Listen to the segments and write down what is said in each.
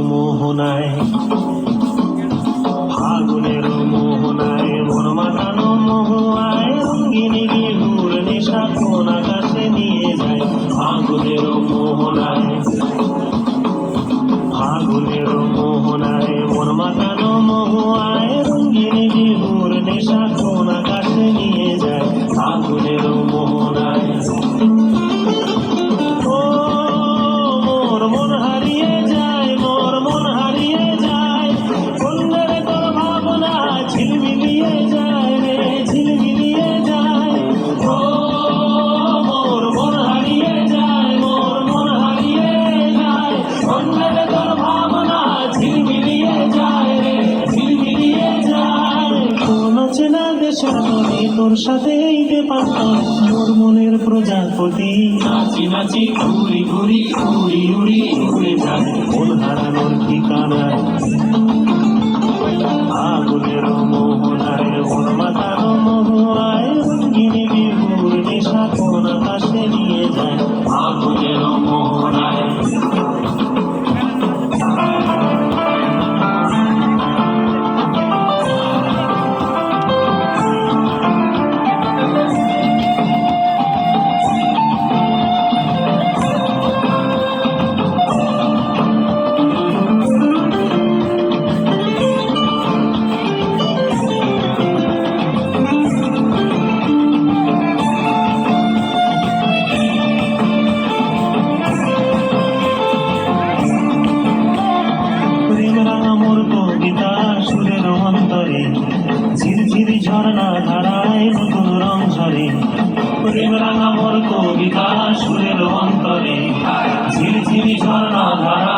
মোহনায় ফাগুনের মোহনায় মন মাতানো মহুয়া সন্তানে তোর সাথে যে পারতাম মোর মনের প্রজাপতি। নাচি নাচি ঘুরি ঘুরি উড়ি উড়ি উড়ে যায়। মন হারানোর ঠিকানায় তীব্র নগর কবিতা সুরের অন্তরে। ঝিরঝিরি ঝর্ণা ধারা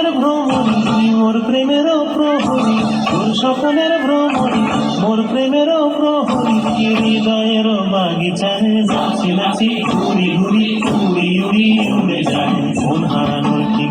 সকলের ভ্রমণী, মোর প্রেমের প্রহরী। তোর সকলের ভ্রমণী, মোর প্রেমের প্রহরী। হৃদয়ের বাগিচায় নাচি নাচি ঘুরি ঘুরি উড়ে যায়। মন হারানোর কি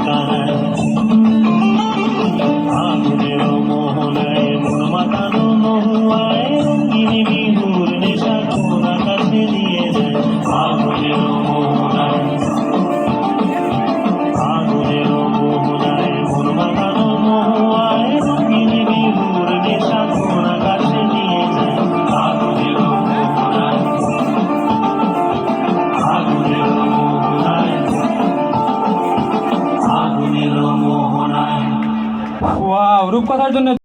রূপকথার জন্য